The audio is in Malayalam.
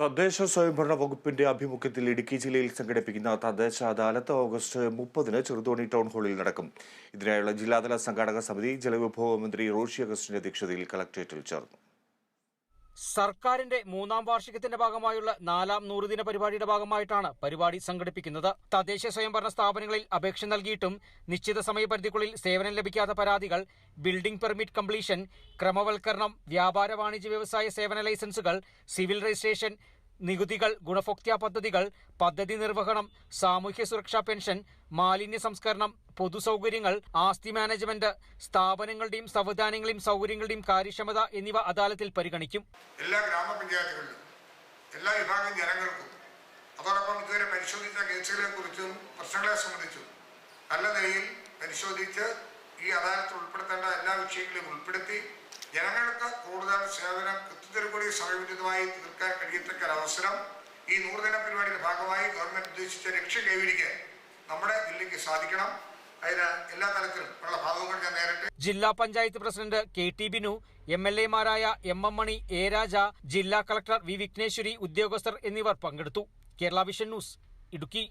തദ്ദേശ സ്വയംഭരണ വകുപ്പിന്റെ ആഭിമുഖ്യത്തിൽ ഇടുക്കി ജില്ലയിൽ സംഘടിപ്പിക്കുന്ന തദ്ദേശ അദാലത്ത് ഓഗസ്റ്റ് മുപ്പതിന് ചെറുതോണി ടൗൺ ഹാളിൽ നടക്കും. ഇതിനായുള്ള ജില്ലാതല സംഘാടക സമിതി ജലവിഭവ മന്ത്രി റോഷി അഗസ്റ്റിന്റെ അധ്യക്ഷതയിൽ കളക്ടറേറ്റിൽ ചേർന്നു. സർക്കാരിന്റെ മൂന്നാം വാർഷികത്തിന്റെ ഭാഗമായുള്ള നാലാം നൂറുദിന പരിപാടിയുടെ ഭാഗമായിട്ടാണ് പരിപാടി സംഘടിപ്പിക്കുന്നത്. തദ്ദേശ സ്വയംഭരണ സ്ഥാപനങ്ങളിൽ അപേക്ഷ നൽകിയിട്ടും നിശ്ചിത സമയപരിധിക്കുള്ളിൽ സേവനം ലഭിക്കാത്ത പരാതികൾ ബിൽഡിംഗ് പെർമിറ്റ് കംപ്ലീഷൻ ക്രമവൽക്കരണം വ്യാപാര വാണിജ്യ വ്യവസായ സേവന ലൈസൻസുകൾ സിവിൽ രജിസ്ട്രേഷൻ നികുതികൾ ഗുണഭോക്ത്യ പദ്ധതികൾ പദ്ധതി നിർവഹണം സാമൂഹ്യ സുരക്ഷാ പെൻഷൻ മാലിന്യ സംസ്കരണം പൊതുസൗകര്യങ്ങൾ ആസ്തി മാനേജ്മെന്റ് സ്ഥാപനങ്ങളുടെയും സംവിധാനങ്ങളുടെയും സൗകര്യങ്ങളുടെയും കാര്യക്ഷമത എന്നിവ അദാലത്തിൽ പരിഗണിക്കും. എല്ലാ ഗ്രാമപഞ്ചായത്തുകളിലും എല്ലാ വിഭാഗം ജനങ്ങൾക്കും അതോടൊപ്പം ഇതുവരെ പരിശോധിച്ച കേസുകളെ കുറിച്ചും പ്രശ്നങ്ങളെ സംബന്ധിച്ചും നല്ല നിലയിൽ പരിശോധിച്ച് ഈ അദാലത്തിൽ ഉൾപ്പെടുത്തേണ്ട എല്ലാ വിഷയങ്ങളെയും ഉൾപ്പെടുത്തി ജനങ്ങൾക്ക് കൂടുതൽ സേവനം കൃത്യതരുപടി സമയബന്ധിതമായി തീർക്കാൻ കഴിയത്തക്ക ഒരവസരം ഈ നൂറുദിന പരിപാടിയുടെ ഭാഗമായി ഗവൺമെന്റ് ഉദ്ദേശിച്ച ലക്ഷ്യം കൈവരിക്കാൻ നമ്മുടെ ജില്ലയ്ക്ക് സാധിക്കണം. അതിന് എല്ലാ തലത്തിലും ഉള്ള ഭാഗങ്ങൾ ഞാൻ നേരിട്ട് ജില്ലാ panchayat president K T Binu M L എമാരായ M M Mani A Raja ജില്ലാ കളക്ടർ വി വിഘ്നേശ്വരി ഉദ്യോഗസ്ഥർ എന്നിവർ പങ്കെടുത്തു. Kerala vision news Idukki.